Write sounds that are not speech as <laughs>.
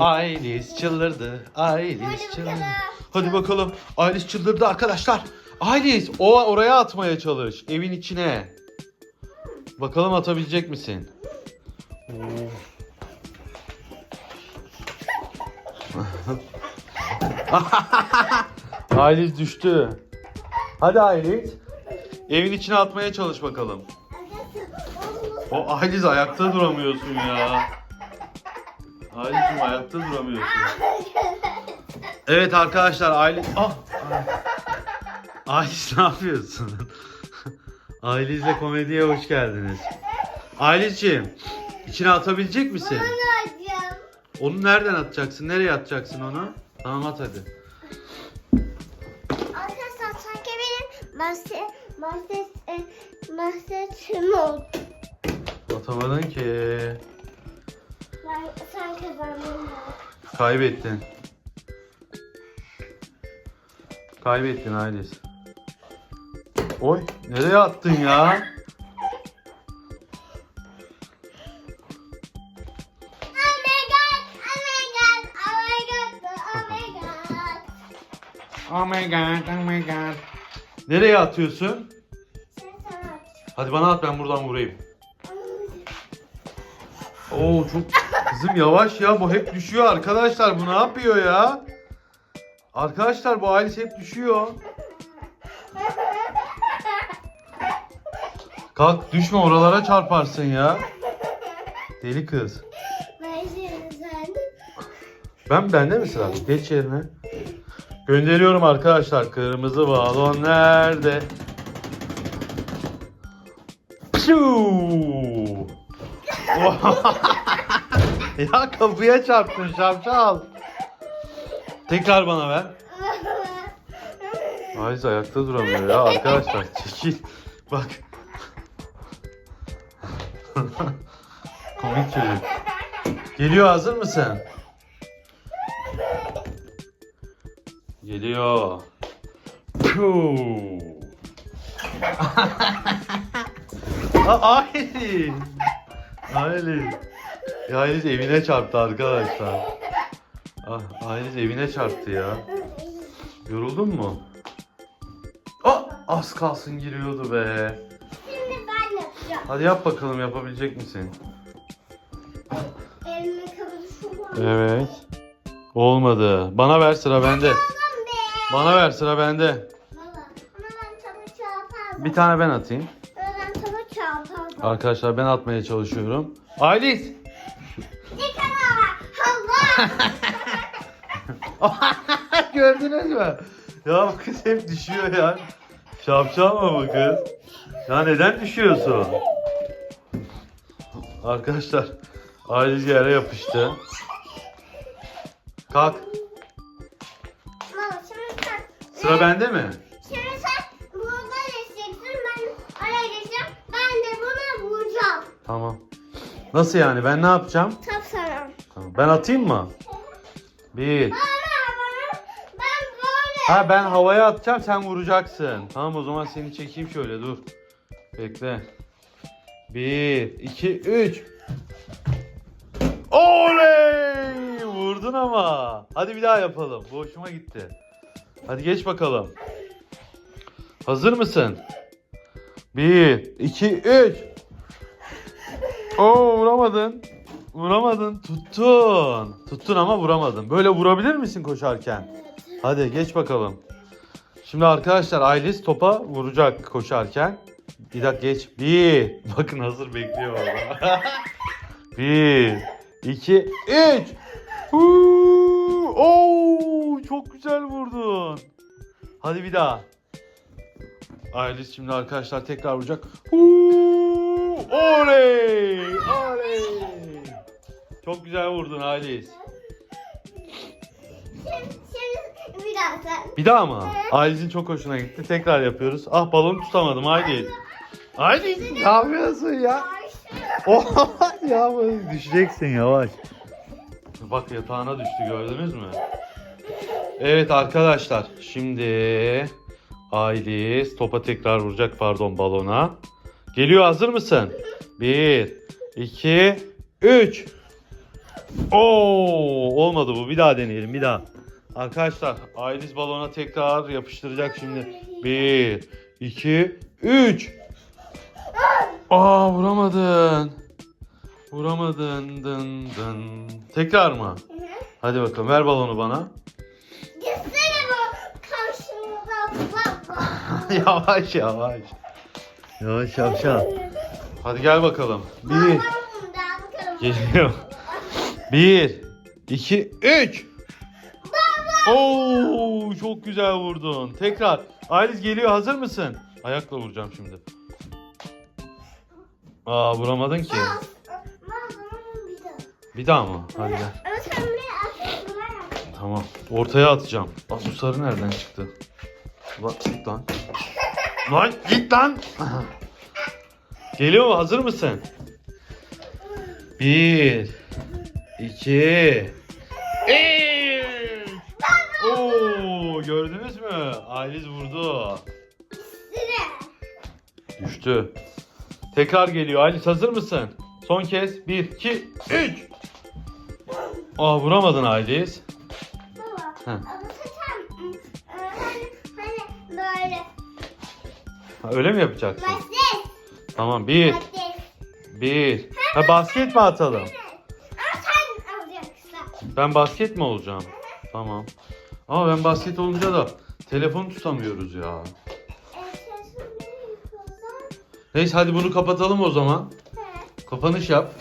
Ailis çıldırdı. Ailis Hadi çıldırdı. Hadi bakalım. Ailis çıldırdı arkadaşlar. Ailis o oraya atmaya çalış. Evin içine. Bakalım atabilecek misin? <laughs> Ailis düştü. Hadi Ailis. Evin içine atmaya çalış bakalım. O Ailis ayakta duramıyorsun ya. Ailis'im ayakta duramıyorsun. Evet arkadaşlar Ailis... Ah! Ailis ne yapıyorsun? Ailis'le komediye hoş geldiniz. Ailis'ciğim içine atabilecek misin? Anacığım. Onu nereden atacaksın? Nereye atacaksın onu? Tamam at hadi. Arkadaşlar sanki benim bahset e, bahsetim oldu. Atamadın ki. Ben ben bunu Kaybettin. Kaybettin Ailes. Oy nereye attın ya? Oh my god, oh my god, oh my god, oh my god. Oh my god, oh my god. Nereye atıyorsun? Sen. Hadi bana at ben buradan vurayım. Oo çok kızım yavaş ya bu hep düşüyor arkadaşlar bu ne yapıyor ya? Arkadaşlar bu Ailes hep düşüyor. Kalk düşme oralara çarparsın ya. Deli kız. Ben bende mi sıra? Geç yerine. Gönderiyorum arkadaşlar. Kırmızı balon nerede? Piu! <laughs> <laughs> ya kapıya çarptın şapşal. Tekrar bana ver. Ayız ayakta duramıyor ya arkadaşlar. Çekil. Bak. <laughs> Komik çocuk. Geliyor hazır mısın? Geliyor. Puu. <laughs> Aa, Ailes. Ya Ailes evine çarptı arkadaşlar. Ah, Ailes evine çarptı ya. Yoruldun mu? Aa, az kalsın giriyordu be. Şimdi ben yapacağım. Hadi yap bakalım yapabilecek misin? Elime kabuğu var. Evet. Olmadı. Bana ver sıra bende. Be. Bana ver sıra bende. Baba, ama ben tabu çarpardım. Bir tane ben atayım. Ben tabu çarpardım. Arkadaşlar ben atmaya çalışıyorum. Ailis. <laughs> Gördünüz mü? Ya bu kız hep düşüyor ya. Şapşal mı bu kız? Ya neden düşüyorsun? Arkadaşlar Ailis yere yapıştı. Kalk. Baba şimdi sen. Sıra bende mi? Şimdi sen burada geçeceksin. Ben geçeceğim. Ben de buna vuracağım. Tamam. Nasıl yani? Ben ne yapacağım? Tamam. Ben atayım mı? Bir. Ha ben havaya atacağım sen vuracaksın. Tamam o zaman seni çekeyim şöyle dur. Bekle. Bir, iki, üç. Oley! Vurdun ama. Hadi bir daha yapalım. Bu hoşuma gitti. Hadi geç bakalım. Hazır mısın? Bir, iki, üç. Oo vuramadın. Vuramadın. Tuttun. Tuttun ama vuramadın. Böyle vurabilir misin koşarken? Hadi geç bakalım. Şimdi arkadaşlar Ailis topa vuracak koşarken. Bir dakika geç. Bir. <laughs> Bakın hazır bekliyor orada. <laughs> Bir. iki, Üç. Huu! Oo, çok güzel vurdun. Hadi bir daha. Ailis şimdi arkadaşlar tekrar vuracak. Huu! Oley! Oley! Çok güzel vurdun şimdi bir daha sen. Bir daha mı? Ailiz'in çok hoşuna gitti. Tekrar yapıyoruz. Ah balonu tutamadım Ailiz. Ailiz ne yapıyorsun ya? Oh, <laughs> ya düşeceksin yavaş. Bak yatağına düştü gördünüz mü? Evet arkadaşlar şimdi Ailis topa tekrar vuracak pardon balona. Geliyor hazır mısın? Bir, iki, üç. Oo, olmadı bu. Bir daha deneyelim. Bir daha. Arkadaşlar, Ayliz balona tekrar yapıştıracak şimdi. 1 2 3 Aa, vuramadın. Vuramadın. Dın dın. Tekrar mı? Hadi bakalım. Ver balonu bana. <laughs> Yavaş yavaş. Yavaş yavaş. Hadi gel bakalım. Bir. Geliyor. Bir, iki, üç. Oo, çok güzel vurdun. Tekrar. Ayliz geliyor. Hazır mısın? Ayakla vuracağım şimdi. Aa vuramadın ki. Bir daha. Mı? Hadi gel. Tamam. Ortaya atacağım. Aa, bu sarı nereden çıktı? Bak git lan. Lan git lan. Geliyor mu? Hazır mısın? Bir, iki, üç. Oo, gördünüz mü? Ayliz vurdu. Düştü. Tekrar geliyor. Ayliz hazır mısın? Son kez. Bir, iki, üç. Aa vuramadın Ayliz. Baba. Sen ıı, hani hani böyle Ha, öyle mi yapacaksın? basket. Tamam. Bir, Basket. bir. Ha basket mi atalım? Ben basket mi olacağım? Tamam. Ama ben basket olunca da telefonu tutamıyoruz ya. Neyse hadi bunu kapatalım o zaman. Kapanış yap.